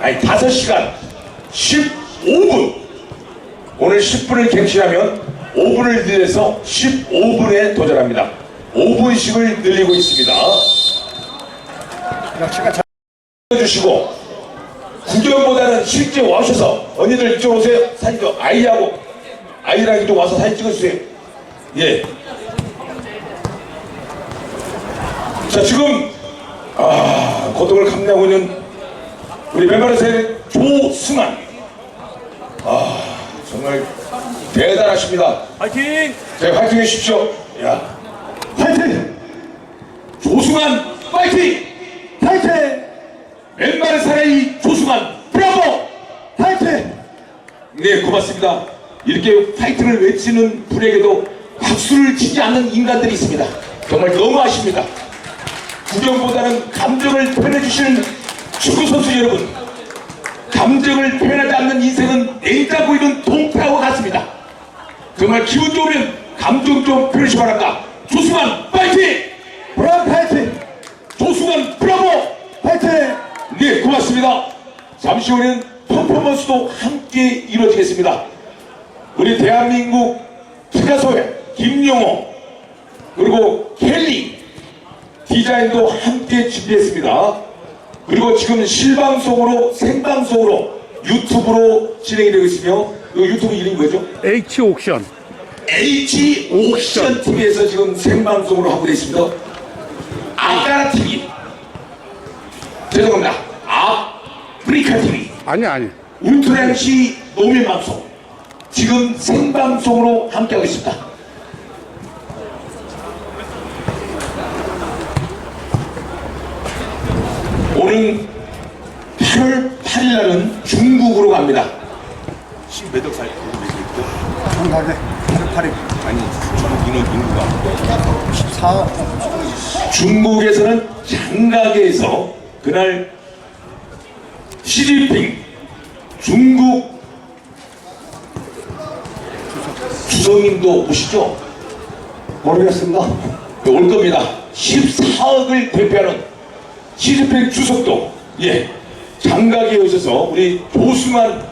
아니 5시간 15분. 오늘 10분을 갱신하면 5분을 늘려서 15분에 도전합니다. 5분씩을 늘리고 있습니다. 주시고 구경보다는 실제 와셔서 언니들 이쪽 오세요. 사진 좀 아이하고 아이랑 이쪽 와서 사진 찍어주세요. 예. 자 지금 아 고통을 감내하고 있는 우리 멤버의 조승환. 아 정말 대단하십니다. 파이팅! 자 화이팅 해주십시오. 야 화이팅! 조승환 파이팅! 파이팅! 왼발의 사나이 조승환. 브라보! 파이팅! 네 고맙습니다. 이렇게 파이팅을 외치는 분에게도 박수를 치지 않는 인간들이 있습니다. 정말 너무 아쉽니다. 구경보다는 감정을 표현해주시는 축구 선수 여러분 감정을 표현하지 않는 인생은 냉장 보이는 동파와 같습니다. 정말 기분 좋으면 감정 좀 표현시 바랍니다. 조승환 파이팅! 브라보 파이팅! 조승환 브라보! 파이팅! 네 고맙습니다. 잠시 후에는 퍼포먼스도 함께 이루어지겠습니다. 우리 대한민국 피카소의 김용호 그리고 켈리 디자인도 함께 준비했습니다. 그리고 지금 실방송으로 생방송으로 유튜브로 진행이 되고 있으며 그 유튜브 이름이 뭐죠? H 옥션. H 옥션 TV에서 지금 생방송으로 하고 있습니다. 아까라 TV 죄송합니다. 아프리카 TV 아니 아니. 울트라시 노면 방송 지금 생방송으로 함께하고 있습니다. 오는 8월 8일 날은 중국으로 갑니다. 몇억 살 있고 한달에 8 아니 저는 인원 인구가 4 중국에서는 장가게에서 그날 시진핑 중국 주성님도 오시죠? 모르겠습니다. 올 겁니다. 14억을 대표하는 시진핑 주석도 예 장가게에 오셔서 우리 조승환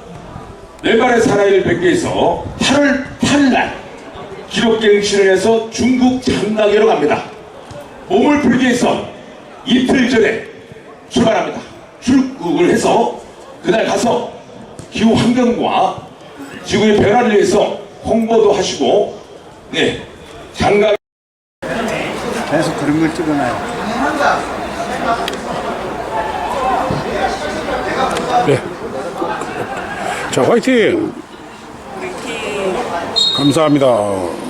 왼발의 사나이를 뵙기 위해서 8월 8일 날 기록갱신을 해서 중국 장가게로 갑니다. 몸을 풀기 위해서 이틀 전에 출발합니다. 출국을 해서 그날 가서 기후 환경과 지구의 변화를 위해서 홍보도 하시고 네 장가 계속 그런 걸 찍어놔요. 네. 자 화이팅. 감사합니다.